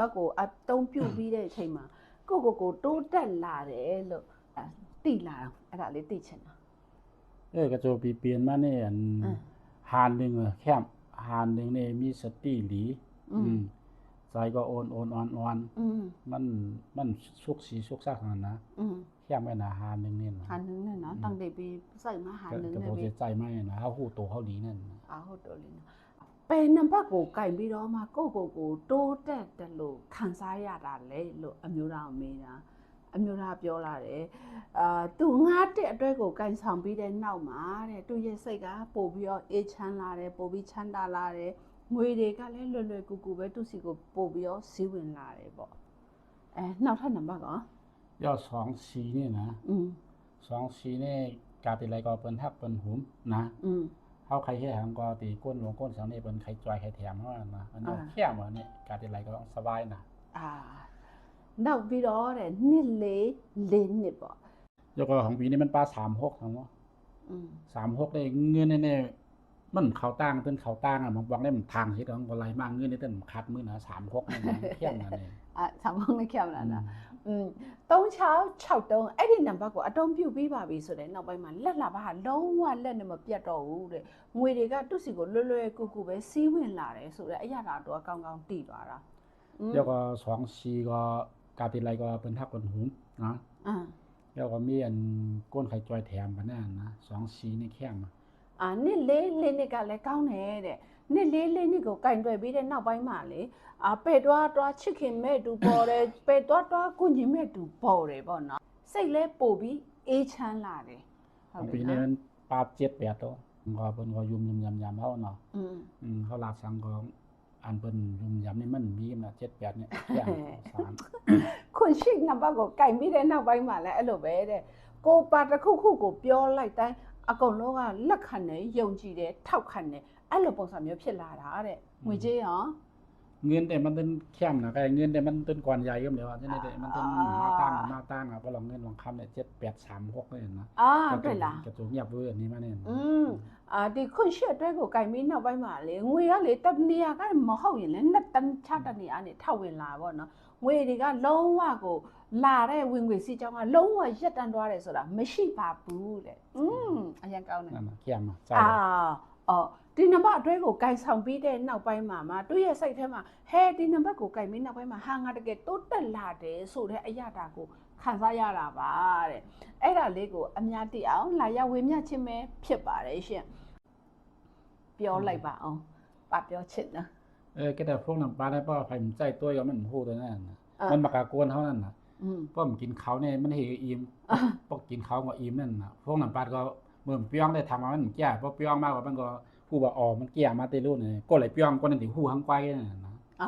ဘတ်ကိုအတုံးပြုတ်ပြီးတဲ့အချိန်မှာကိုကိုကိုတိုးတက်လာတယ်လို့အဲတိလာတော့အဲ့ဒါလေးသိချင်တာ เอ้ยกระโจปีเปลี่ยนมาเนี่ยอัน อ่า หานหนึงอะแคบหานหนึงเนี่ยมีสติหลี อืม อืมใจก็โอนโอนอ่อนอ่อน อืม มันมันสุกสีสุกซักนั่นนะ อืม แคบไม่นะหานหนึงเนี่ยนะ ဟာနင်းနဲ့နော်တောင်တိတ်ပြီးစိုက်မှာဟာ ก็ နင်း ก็ နဲ့ บ่ ပြီး เสียใจไหมนะเฮาฮู้โตเฮาหลีนั่นนะ အာဟုတ်တော်လေးနော် ဘယ်နံပါတ်ကိုကင်ပြီးတော့မှကိုယ့်ကိုယ်ကိုတိုးတက်တယ်လို့ခံစားရတာလေလို့အမျိုးသားမေးတာအမျိုးသားပြောလာတယ်အာသူငါတက်အတွက်ကိုကင်ဆောင်ပြီးတဲ့နောက်မှာတဲ့သူရဲ့စိတ်ကပို့ပြီးတော့အေးချမ်းလာတယ်ပို့ပြီးချမ်းသာလာတယ်ငွေတွေကလည်းလွယ်လွယ်ကူကူပဲသူစီကိုပို့ပြီးတော့ဈေးဝင်လာတယ်ပေါ့အဲနောက်ထပ်နံပါတ်ကော要双喜呢，嗯，双喜呢，家庭来个本合本红，呐，嗯。 เปิ้นฮักเปิ้นหุมนะ อืม เฮาใครเฮ็ดหังก็ตีก้นหลวงก้นเสานี่เปิ้นใครจอยใครแถมเฮานั่นนะอันนี้ อ่า แค่มาเนี่ยกาติไรก็สบายนะ အာနောက်ပြီးတော့တဲ့နှစ်လေးလေးနှစ်ပေါ့ แล้วก็ของปีนี้มันปลา36ทั้งว่า อืม สามหกได้เงินแน่ๆมันเขาตั้งเต้นเขาตั้งอ่ะมันบอกได้มันทางสิของบ่ไหลมากเงินนี่เต้นคัดมือนะสามหกนี่นะเที่ยงนั่นเอง အာဆောင်းမနဲ့ခဲ့မလားနော် อืม3663အဲ့ဒီနံပါတ်ကိုအတုံးပြုတ်ပြီးပါပြီဆိုတဲ့နောက်ပိုင်းမှာလက်လာပါဟာလုံးဝလက်နဲ့မပြတ်တော့ဘူးတဲ့ငွေတွေကသူ့စီကိုလွယ်လွယ်ကူကူပဲစီးဝင်လာတယ်ဆိုတဲ့အရာတော့ကောင်းကောင်းတည်သွားတာอืม แล้วก็สองสี่ก็กาติไรก็เป็นทักเป็นหุมนะ อ่า แล้วก็มีอันก้นไข่จอยแถมกันนั่นนะสองสี่นี่แข้งนะ အာနှစ်လေးလေးနှစ်ကလည်းကောင်းတယ်တဲ့နှစ်လေးလေးနှစ်ကိုကင်တွယ်ပြီးတဲ့နောက်ပိုင်းမှာလေအာပေတွားတွားချစ်ခင်မဲ့တူပေါ်တယ်ပေတွားတွားကုညီမဲ့တူပေါ်တယ်ပေါ့နော်စိတ်လဲပို့ပြီးအေးချမ်းလာတယ် ข ဟု อง တ် ปี တယ် นี้ နော် มันปลาเจ็ดแปดตัวก็เพิ่นก็ยุ่มยุ่มยำยำเฮาเนาะ อืม อืมเขาลาสังก็อันเพิ่นยุ่มยำนี่มันมีนะเจ็ดแปดเนี่ยแข้งสาม ခွန်ရှိနံပါတ်ကိုကင်ပြီးတဲ့နောက်ပိုင်းမှာလည်းအဲ့လိုပဲတဲ့ကိုပါတစ်ခုခုကိုပြောလိုက်တိုင်း အကုန်လုံးကလက်ခံတယ်ယုံကြည်တယ်ထောက်ခံတယ်အဲ့လိုပုံစံမျိုးဖြစ်လာတာတဲ့ငွေကြေးရော เงินแต่มันเป็นแข้งนะก็เงินแต่มันเป็นก้อนใหญ่ก็แล้วนี่นี่มันเป็นมาตั้งมาตั้งอ่ะเพราะเราเงินลองคำเนี่ยเจ็ดแปดสามหกเนี่ยนะ အာတွေ့လား ကတူမြတ်ဘူးအနေမနဲ့ อืมအာဒီခွန်ရှိအတွက်ကိုကင်ပြီးနောက်ပိုင်းမှာလေငွေကလေတနေရာကမဟုတ်ရင်လည်းနှစ်တန်းချတနေရာနေထောက်ဝင်လာပေါ့နော် ငွေတွေကလုံးဝကိုလာတဲ့ဝင်ငွေစီကြောင်းကလုံးဝရက်တန်းသွားတယ်ဆိုတာမရှိပါဘူးတဲ့อืมအရင်ကောင်းတယ်မှန်ပါကြည့်ရမှာကြားတယ်အာအော်ဒီနံပါတ်အတွဲကိုကင်ဆောင်ပြီးတဲ့နောက်ပိုင်းမှာမှသူ့ရဲ့စိတ်ထဲမှာဟဲဒီနံပါတ်ကိုကင်ပြီးနောက်ပိုင်းမှာဟာငါတကယ်တိုးတက်လာတယ်ဆိုတဲ့အရာတာကိုခံစားရတာပါတဲ့အဲ့ဒါလေးကိုအများတိအောင်လာရဝေမျှခြင်းပဲဖြစ်ပါတယ်ရှင်ပြောလိုက်ပါအောင်ပါပြောချင်တာ เออแกแต่พวกนั้นปลาได้ป่ะไผมันใจตัวก็มันพูดนั่นน่ะ อ่ะ มันมากะกวนเฮานั่นน่ะ อืม เพราะมันกินเขาเนี่ยมันเฮอิ่มพวกกินเขาก็อิ่มนั่นน่ะพวกนั้นปลาก็เมื่อเปียงได้ทำมามันแก่พอเปียงมากกว่ามันก็ผู้ว่าอ๋อมันแก่มาแต่รุ่นนี่ก็เลยเปียงก็นั่นที่ฮู้หังไปนั่นน่ะ အာ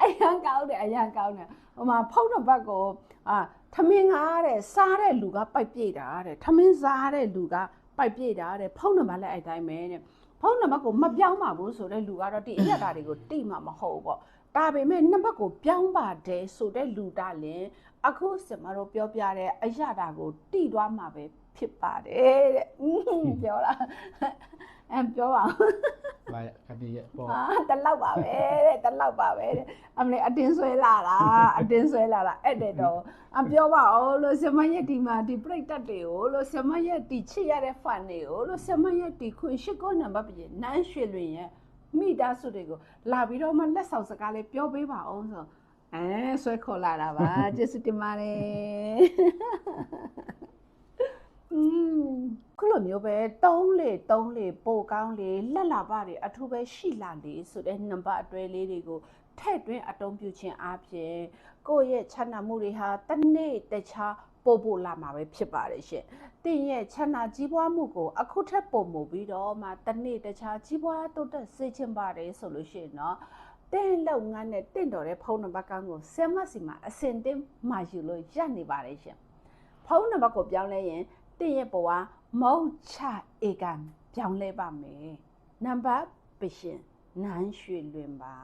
အရန်ကောင်းတယ်အရန်ကောင်းတယ်ဟိုမှာဖုန်းနံပါတ်ကိုအာထမင်းကားတဲ့စားတဲ့လူကပိုက်ပြည့်တာတဲ့ထမင်းစားတဲ့လူကပိုက်ပြည့်တာတဲ့ဖုန်းနံပါတ်လည်းအဲ့တိုင်းပဲတဲ့ ဟ ဖုန်းနံပါတ်ကိုမပြောင်းပါဘူးဆိုတဲ့လူကတော့ဒီအရက်တာတွေကိုတိမှမဟုတ်ဘူးပေါ့ဒါပေမဲ့နံပါတ်ကိုပြောင်းပါတယ်ဆိုတဲ့လူတာလည်းအခုစမတို့ပြောပြတဲ့အရတာကိုတိသွားမှာပဲဖြစ်ပါတယ်တဲ့อืมပြောလား အမ်ပြောပါဦးဘာခဏရပေါ့ဟာတလောက်ပါပဲတဲ့တလောက်ပါပဲတဲ့အမလေးအတင်းဆွဲလာတာအတင်းဆွဲလာတာအဲ့တဲ့တော့အပြောပါဦးလို့ဆမရက်ဒီမှာဒီပြိတ္တတွေကိုလို့ဆမရက်ဒီချစ်ရတဲ့ fan တွေကိုလို့ဆမရက်ဒီခွင့်ရှိကောနံပါတ်ပြင်နန်းရွှေလွင်ရဲ့မိသားစုတွေကိုလာပြီးတော့မှလက်ဆောင်စကားလေးပြောပေးပါအောင်ဆိုအဲဆွဲခေါ်လာတာပါကျေးဇူးတင်ပါတယ်อืม ခုလိုမျိုးပဲတုံးလေတုံးလေပိုကောင်းလေလက်လာပတွေအထူးပဲရှိလာလေဆိုတဲ့နံပါတ်အတွဲလေးတွေကိုထည့်သွင်းအတုံးပြုခြင်းအပြင်ကိုယ့်ရဲ့ချမ်းသာမှုတွေဟာတစ်နေ့တခြားပို့ပို့လာမှာပဲဖြစ်ပါတယ်ရှင်။တင်းရဲ့ချမ်းသာကြီးပွားမှုကိုအခုထက်ပုံမူပြီးတော့မှတစ်နေ့တခြားကြီးပွားတိုးတက်စေချင်ပါတယ်ဆိုလို့ရှိရင်တော့တင်းလုပ်ငန်းနဲ့တင့်တော်တဲ့ဖုန်းနံပါတ်ကောင်းကိုဆမ်မစီမှာအစင်တင်းမှာယူလို့ရနေပါတယ်ရှင်။ဖုန်းနံပါတ်ကိုပြောင်းလဲရင် တင့်ရဲ့ဘဝမုတ်ချဧကံပြောင်းလဲပါမယ်နံပါတ်ပရှင်နန်းရွှေလွင်ပါ